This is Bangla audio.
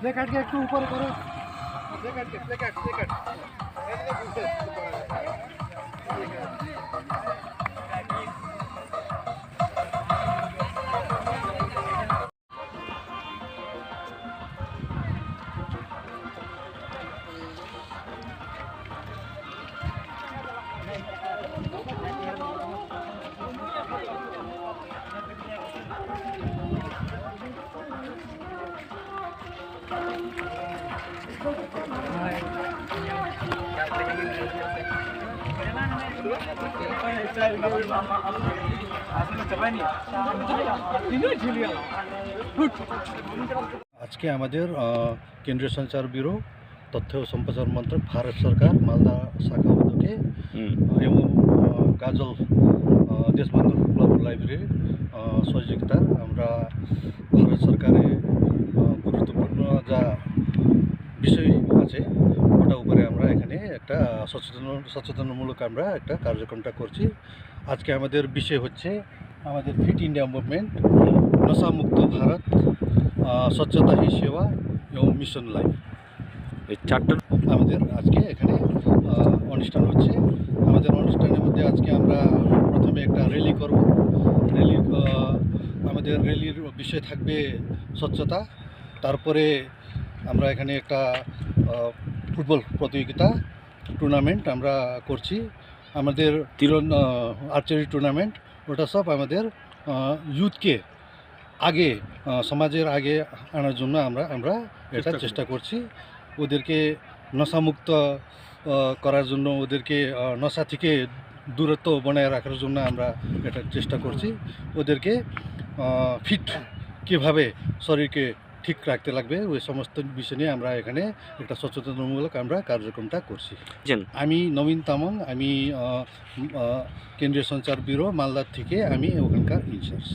প্লেকার্ডকে একটু উপরে করো। প্লেকার্ডকে প্লেকার্ড প্লেকার্ড আজকে আমাদের আহ, কেন্দ্রীয় সঞ্চার ব্যুরো তথ্য ও সম্প্রচার মন্ত্রক ভারত সরকার মালদা শাখা উদ্যোগে এবং আহ, গাজল আহ, দেশবন্ধু গ্লোবাল লাইব্রেরির আহ, সহযোগিতার আমরা বিষয় আছে ওটা উপরে আমরা এখানে একটা সচেতন সচেতনমূলক আমরা একটা কার্যক্রমটা করছি। আজকে আমাদের বিষয় হচ্ছে আমাদের ফিট ইন্ডিয়া মুভমেন্ট নশামুক্ত ভারত স্বচ্ছতা হি সেবা এবং মিশন লাইফ। এই চারটা আমাদের আজকে এখানে অনুষ্ঠান হচ্ছে। আমাদের অনুষ্ঠানের মধ্যে আজকে আমরা প্রথমে একটা র্যালি করব। র্যালি আমাদের র্যালির বিষয় থাকবে স্বচ্ছতা। তারপরে আমরা এখানে একটা ফুটবল প্রতিযোগিতা টুর্নামেন্ট আমরা করছি। আমাদের তীরন আর্চারি টুর্নামেন্ট ওটা সব আমাদের ইউথকে আগে সমাজের আগে আনার জন্য আমরা আমরা এটা চেষ্টা চেষ্টা করছি। ওদেরকে নশামুক্ত করার জন্য ওদেরকে নশা থেকে দূরত্ব বনায় রাখার জন্য আমরা এটা চেষ্টা করছি। ওদেরকে ফিট কীভাবে শরীরকে ঠিক রাখতে লাগবে। ওই সমস্ত বিষয় নিয়ে আমরা এখানে একটা সচেতনতামূলক আমরা কার্যক্রমটা করছি। আমি নবীন তামং আমি কেন্দ্রীয় সঞ্চার ব্যুরো মালদার থেকে আমি ওখানকার ইনচার্জ